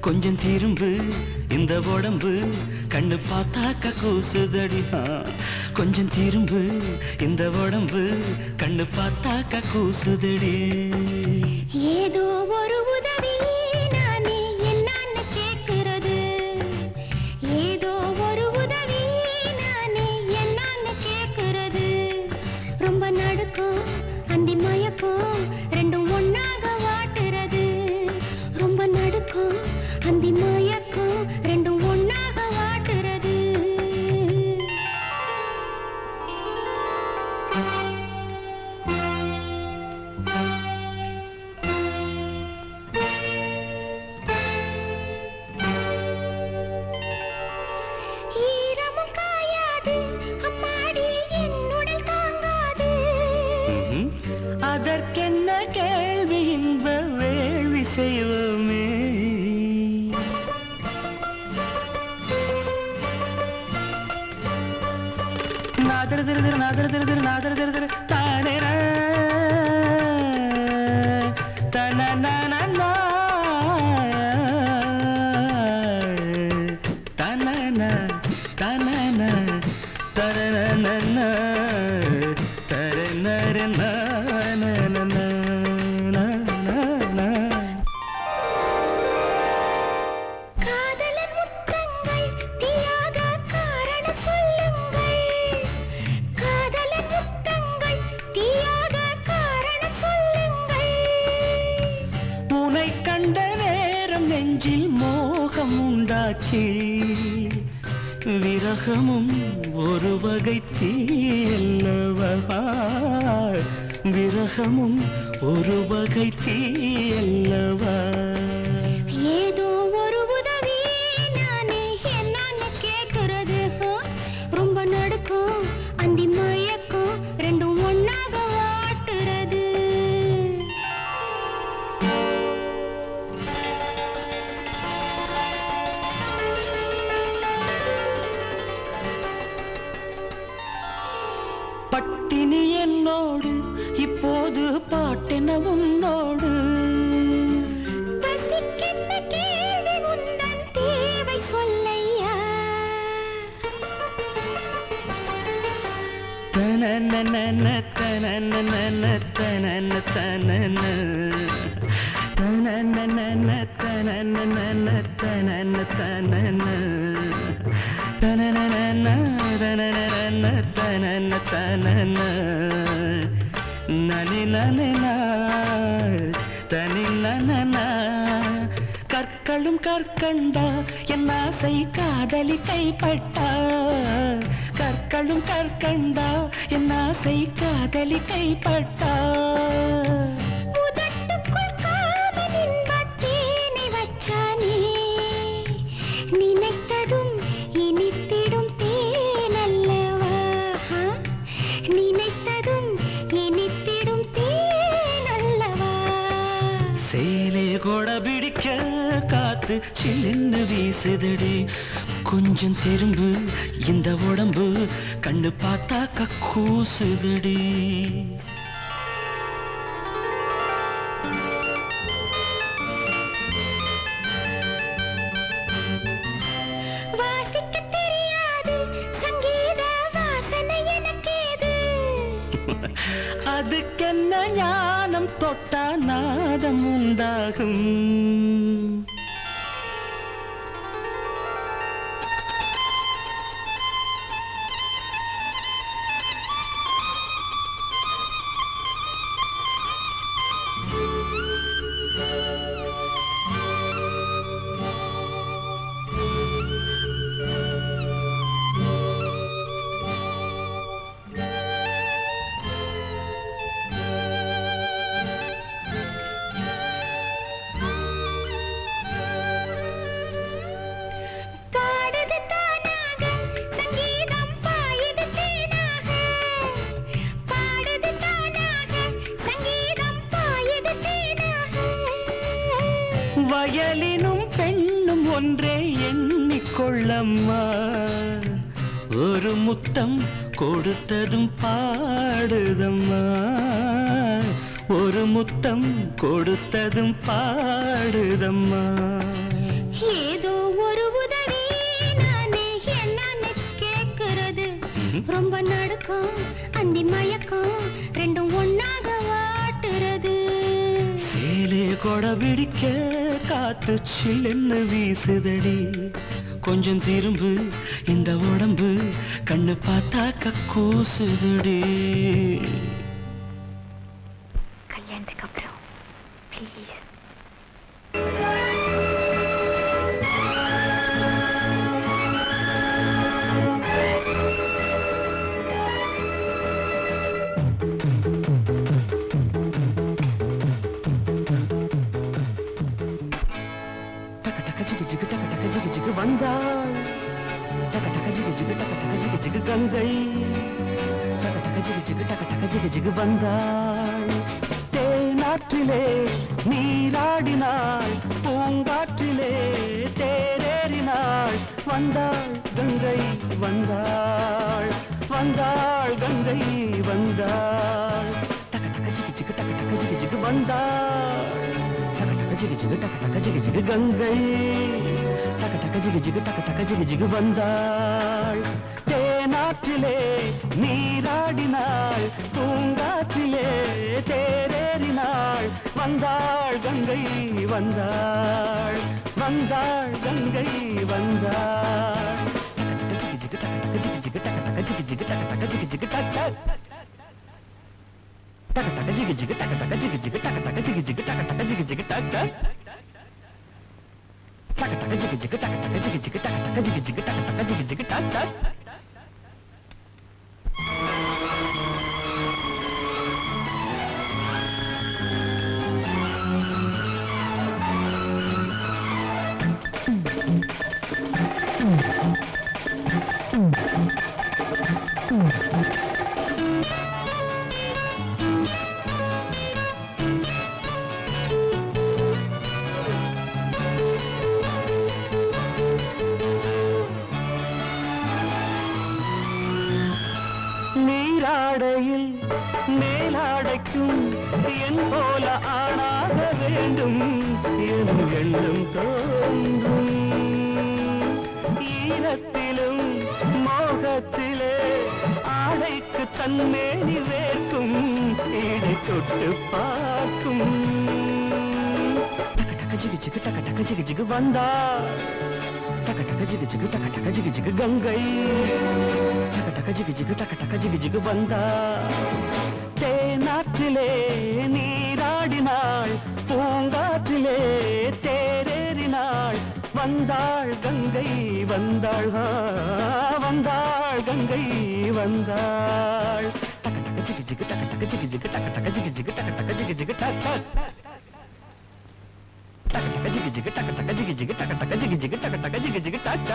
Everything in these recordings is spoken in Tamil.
கொஞ்சம் திரும்பு இந்த உடம்பு கண்ணு பார்த்தாக்க கூசுதடி. கொஞ்சம் திரும்பு இந்த உடம்பு கண்ணு பார்த்தாக்க கூசுதடி. na na na தீ விரகமும் ஒரு வகை தீயல்லவா விரகமும் ஒரு வகை தீயல்லவா பாட்டி நீ என்னோடு இப்போது பாட்டென உன்னோடு. தனன தனன தனன தனன. தனன தனன தனன தனன. கற்களும் கற்கண்டா என் ஆசை காதலி கைப்பட்டா. கற்களும் கற்கண்டா என் ஆசை காதலி கைப்பட்டா. காற்றில் என்ன வீசுதடி. கொஞ்சம் திரும்பு இந்த உடம்பு கண்ணு பார்த்தா கக்கூசுதடி அதுக்கென்ன ஞானம் தொட்டா நாதம் உண்டாகும். Música ஒன்றே எண்ணிக்கொள்ளம்மா. ஒரு முத்தம் கொடுத்ததும் பாடுதம்மா. ஒரு முத்தம் கொடுத்ததும் பாடுதம்மா. ஏதோ ஒரு உதவி நானே என்னன்னு கேக்குறது. ரொம்ப நடுக்கம் அந்தி மயக்கம் ரெண்டும் ஒன்னாக கொடை பிடிக்க காத்து சில்லுன்னு வீசுதடி. கொஞ்சம் திரும்பு இந்த உடம்பு கண்ணு பார்த்தாக்க கூசுதடி. காற்றிலே நீராடினாள் பூங்காற்றிலே தேரேறினாள் வந்தாள் கங்கை வந்தாள் வந்தாள் கங்கை வந்தாள். வந்தாள். ஜிகு ஜிகு டக டக ஜிகு ஜிகு கங்கை. டக டக ஜிகு ஜிகு டக டக ஜிகு ஜிகு வந்தாள். காற்றிலே நீராடினாள் பூங்காற்றிலே தேரேறினாள் வந்தாள் கங்கை வந்தாள் வந்தாள் கங்கை வந்தாள். டக டக ஜிகு ஜிகு டக டக ஜிகு ஜிகு டக டக ஜிகு ஜிகு டக டக டக டக ஜிகு ஜிகு டக டக ஜிகு ஜிகு டக வேண்டும் என் எண்ணம் தோன்றும். ஈரத்திலும் மோகத்திலே ஆடைக்கு தன்மேனி வேர்க்கும் இடை தொட்டு பார்க்கும். டக டக ஜிகு ஜிகு டக டக ஜிகு ஜிகு வந்தா. டக டக ஜிகு ஜிகு டக டக ஜிகு ஜிகு கங்கை. டக டக ஜிகு ஜிகு டக டக ஜிகு ஜிகு வந்தா. தேனாற்றிலே பூங்காற்றிலே தேரேறினாள் வந்தாள் கங்கை வந்தாள் வந்தாள் கங்கை வந்தாள் டக டக ஜிகு ஜிகு டக டக ஜிகு ஜிகு டக டக ஜிகு ஜிகு டக டக ஜிகு ஜிகு டக டக டக டக ஜிகு ஜிகு டக டக ஜிகு ஜிகு டக டக ஜிகு ஜிகு டக டக ஜிகு ஜிகு டக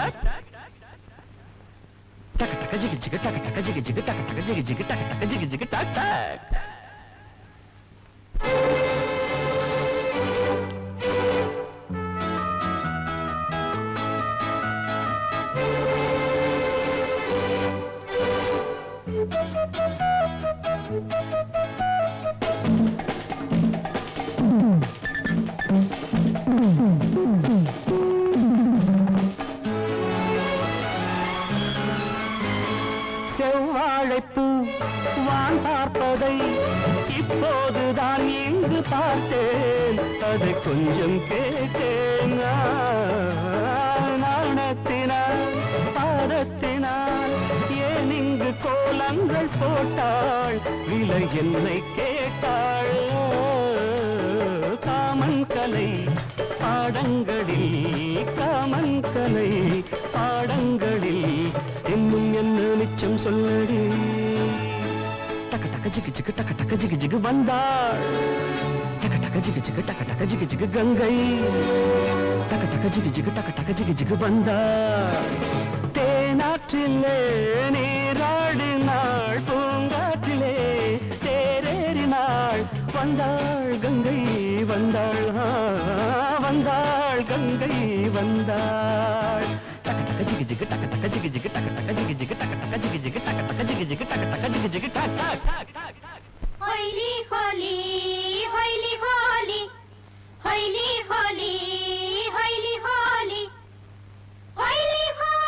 டக டக ஜிகு ஜிகு டக டக ஜிகு ஜிகு டக டக ஜிகு ஜிகு டக டக ஜிகு ஜிகு டக டக இப்போதுதான் இங்கு பார்த்தேன். அதை கொஞ்சம் கேட்டேன். நாணத்தினால் பாரத்தினால் ஏன் இங்கு கோலங்கள் போட்டாள்? விலை என்னை கேட்டாள். காமன் கலை பாடங்களில் காமன் கலை பாடங்களில் இன்னும் என்ன நிச்சம் சொல்லடி? டக ஜிகு ஜிகு டக டக ஜிகு ஜிகு வந்தாள் டக டக ஜிகு ஜிகு டக டக ஜிகு ஜிகு கங்கை டக டக ஜிகு ஜிகு டக டக ஜிகு ஜிகு வந்தாள் தேனாற்றிலே நீராடினாள் பூங்காற்றிலே தேரேறினாள் வந்தாள் கங்கை வந்தாள் வந்தாள் கங்கை வந்தாள் ஜிகு ஜிகு டக டக ஜிகு ஜிகு டக டக ஜிகு ஜிகு டக டக ஜிகு ஜிகு டக டக ஜிகு ஜிகு டக டக ஜிகு ஜிகு டக டக হইলি হলি হইলি হলি হইলি হলি হইলি হলি হইলি হলি।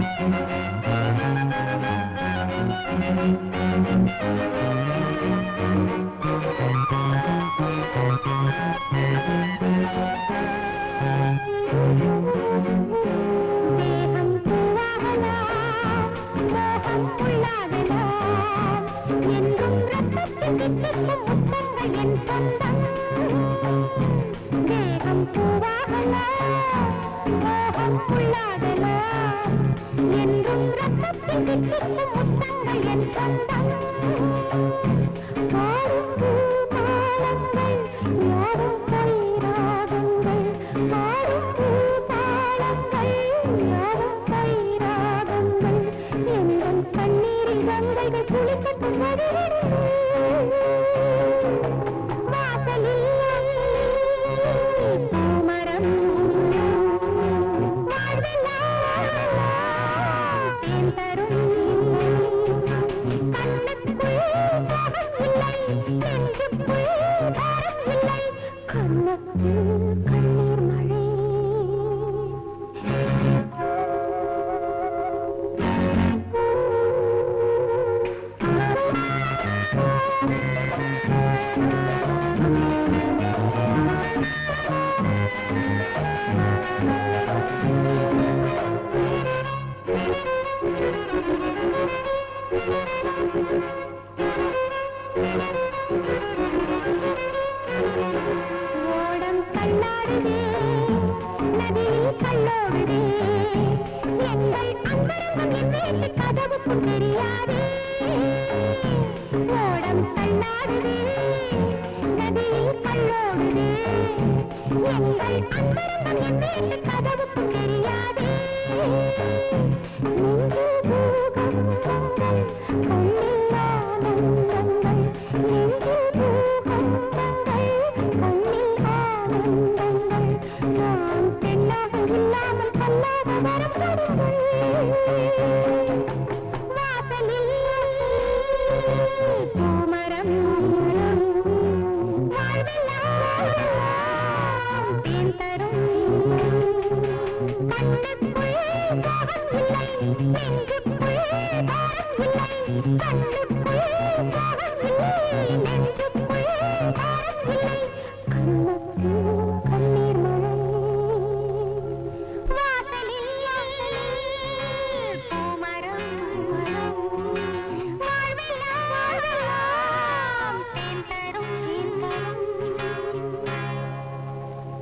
Thank you. đắng đắng love you. கதவுக்கும் தெரியாதே. ஓடம் தள்ளாடுதே நதியில் பல்லோடுதே எங்கள் அன்பரங்கம் என் வீட்டு கதவுக்கும் தெரியாதே